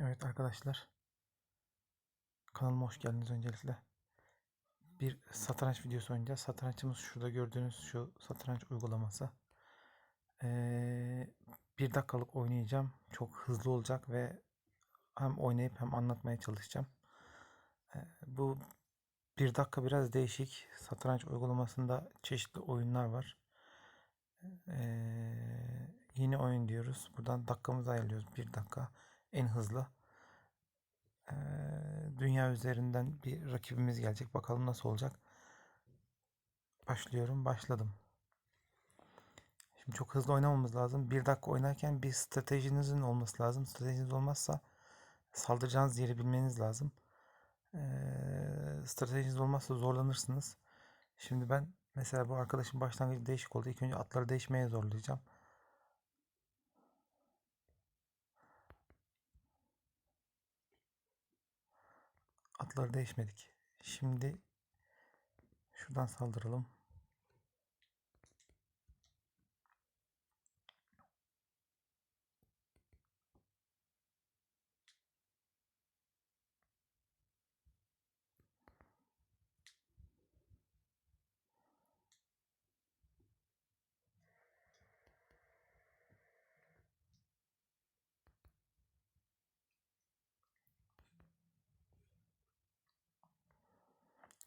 Evet arkadaşlar. Kanalıma hoş geldiniz öncelikle. Bir satranç videosu oynayacağız. Satrançımız şurada gördüğünüz şu satranç uygulaması. Ee, bir dakikalık oynayacağım. Çok hızlı olacak ve hem oynayıp hem anlatmaya çalışacağım. Ee, bu bir dakika biraz değişik. Satranç uygulamasında çeşitli oyunlar var. Ee, yeni oyun diyoruz. Buradan dakikamızı ayarlıyoruz. Bir dakika. En hızlı. Dünya üzerinden bir rakibimiz gelecek. Bakalım nasıl olacak. Başlıyorum. Başladım. Şimdi çok hızlı oynamamız lazım. Bir dakika oynarken bir stratejinizin olması lazım. Stratejiniz olmazsa saldıracağınız yeri bilmeniz lazım. Stratejiniz olmazsa zorlanırsınız. Şimdi ben mesela bu arkadaşın başlangıcı değişik oldu. İlk önce atları değişmeye zorlayacağım. Atları değişmedik. Şimdi şuradan saldıralım.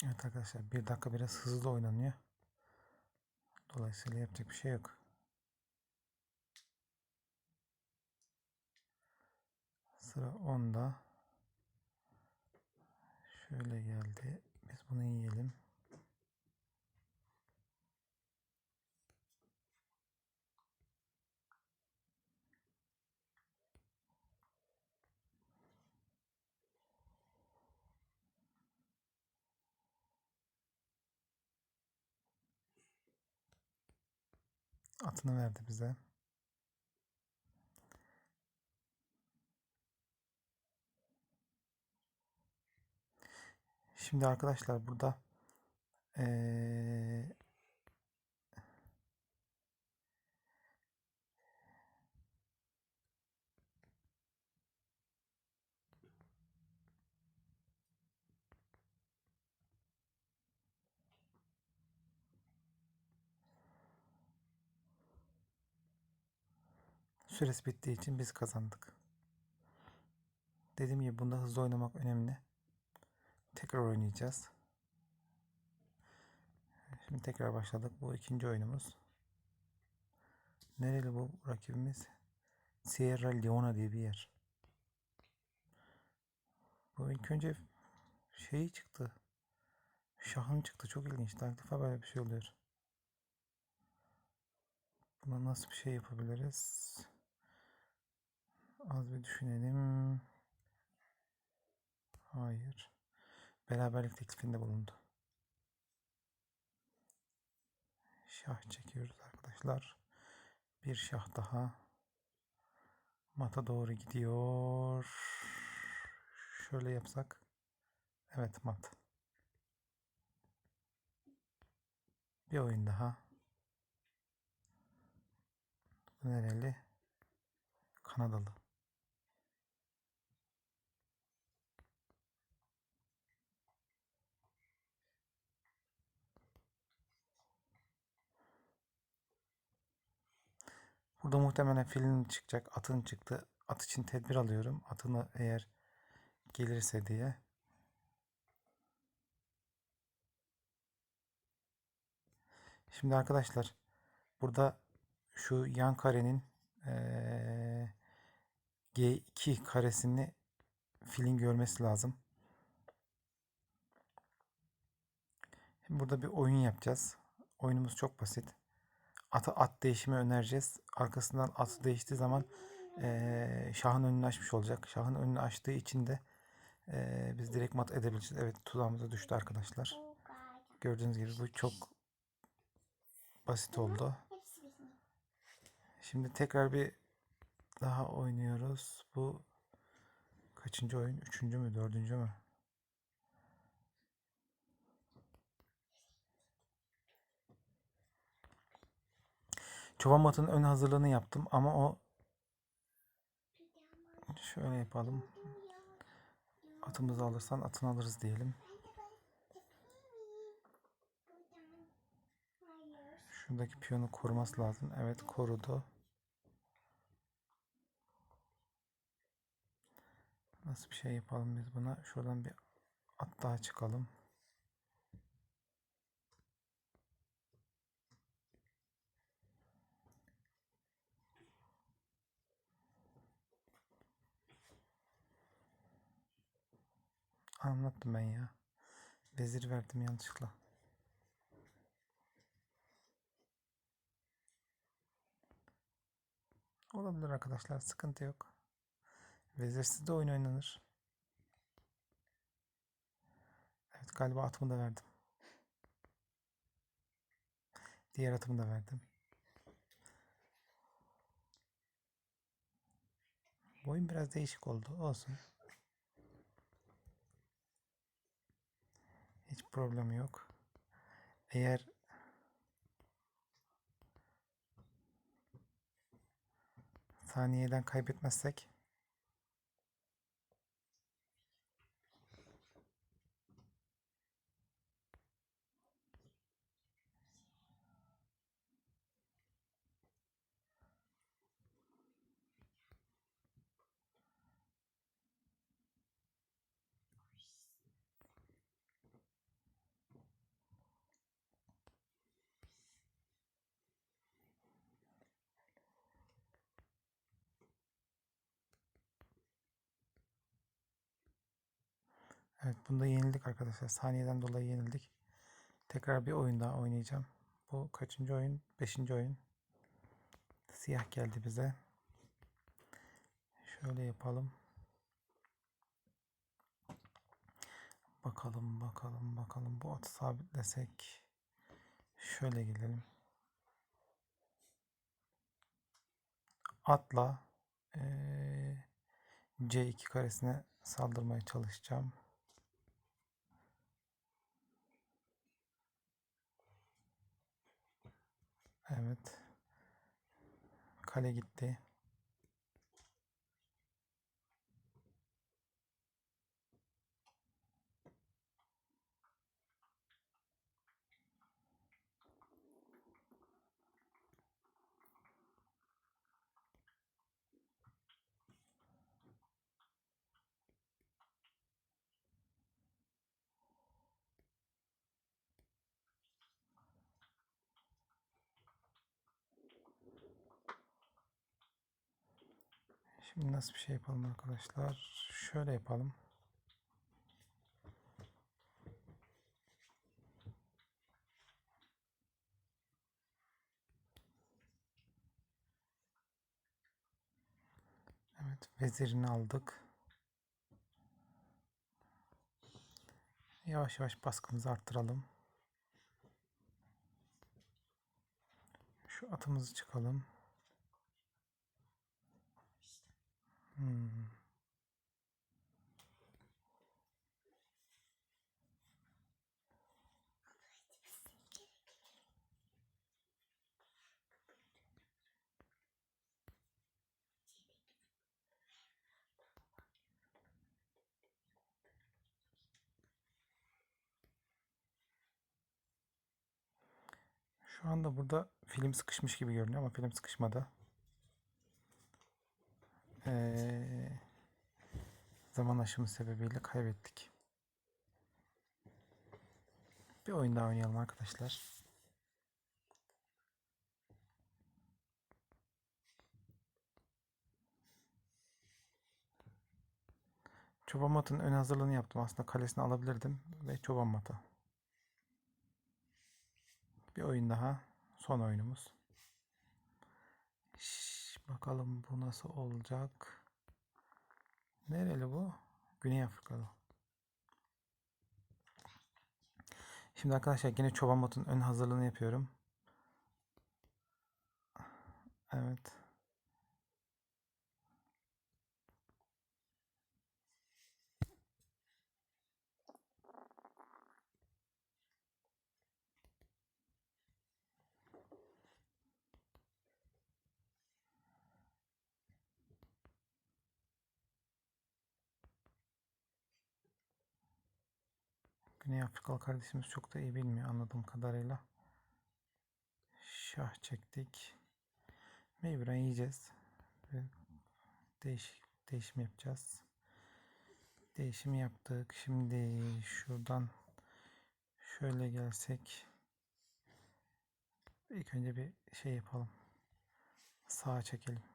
Evet arkadaşlar bir dakika biraz hızlı oynanıyor. Dolayısıyla yapacak bir şey yok. Sıra 10'da. Şöyle geldi. Biz bunu yiyelim. Atını verdi bize. Şimdi arkadaşlar burada eee, süresi bittiği için biz kazandık. Dediğim gibi bunda hızlı oynamak önemli. Tekrar oynayacağız. Şimdi tekrar başladık. Bu ikinci oyunumuz. Nereli bu rakibimiz? Sierra Leone diye bir yer. Bu ilk önce şeyi çıktı. Şahın çıktı. Çok ilginç. İlk defa böyle bir şey oluyor. Buna nasıl bir şey yapabiliriz? Az bir düşünelim. Hayır. Beraberlik teklifinde bulundu. Şah çekiyoruz arkadaşlar. Bir şah daha. Mata doğru gidiyor. Şöyle yapsak. Evet mat. Bir oyun daha. Bu nereli? Kanadalı. Burada muhtemelen filin çıkacak. Atın çıktı. At için tedbir alıyorum. Atını eğer gelirse diye. Şimdi arkadaşlar burada şu yan karenin eee, G2 karesini filin görmesi lazım. Burada bir oyun yapacağız. Oyunumuz çok basit. Atı at değişimi önereceğiz. Arkasından atı değiştiği zaman eee, şahın önünü açmış olacak. Şahın önünü açtığı için de eee, biz direkt mat edebileceğiz. Evet tuzağımıza düştü arkadaşlar. Gördüğünüz gibi bu çok basit oldu. Şimdi tekrar bir daha oynuyoruz. Bu kaçıncı oyun? Üçüncü mü? Dördüncü mü? Çoban matının ön hazırlığını yaptım ama o Şöyle yapalım. Atımızı alırsan atını alırız diyelim. Şuradaki piyonu koruması lazım. Evet korudu. Nasıl bir şey yapalım biz buna? Şuradan bir at daha çıkalım. Anlattım ben ya. Vezir verdim yanlışlıkla. Olabilir arkadaşlar. Sıkıntı yok. Vezirsiz de oyun oynanır. Evet galiba atımı da verdim. Diğer atımı da verdim. Bu oyun biraz değişik oldu. Olsun. Problem yok. Eğer saniyeden kaybetmezsek Evet bunda yenildik arkadaşlar. Saniyeden dolayı yenildik. Tekrar bir oyun daha oynayacağım. Bu kaçıncı oyun? Beşinci oyun. Siyah geldi bize. Şöyle yapalım. Bakalım bakalım bakalım. Bu atı sabitlesek. Şöyle gidelim. Atla eee, C2 karesine saldırmaya çalışacağım. Evet. Kale gitti. Şimdi nasıl bir şey yapalım arkadaşlar? Şöyle yapalım. Evet, vezirini aldık. Yavaş yavaş baskımızı arttıralım. Şu atımızı çıkalım. Hmm. Şu anda burada film sıkışmış gibi görünüyor ama film sıkışmadı. Ee, zaman aşımı sebebiyle kaybettik. Bir oyun daha oynayalım arkadaşlar. Çoban matın ön hazırlığını yaptım. Aslında kalesini alabilirdim ve çoban mata. Bir oyun daha. Son oyunumuz. Bakalım bu nasıl olacak. Nereli bu? Güney Afrikalı. Şimdi arkadaşlar yine çoban matın ön hazırlığını yapıyorum. Evet. Güney Afrikalı kardeşimiz çok da iyi bilmiyor anladığım kadarıyla. Şah çektik. Mecburen yiyeceğiz. Değiş, değişim yapacağız. Değişimi yaptık. Şimdi şuradan şöyle gelsek. İlk önce bir şey yapalım. Sağa çekelim.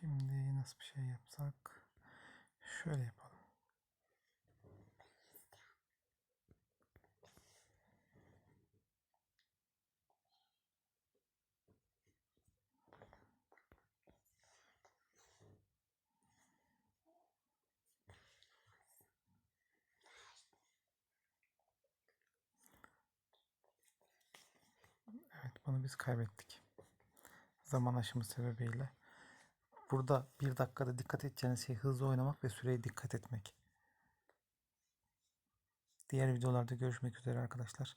Şimdi nasıl bir şey yapsak? Şöyle yapalım. Evet bunu biz kaybettik. Zaman aşımı sebebiyle. Burada bir dakikada dikkat edeceğiniz şey hızlı oynamak ve süreye dikkat etmek. Diğer videolarda görüşmek üzere arkadaşlar.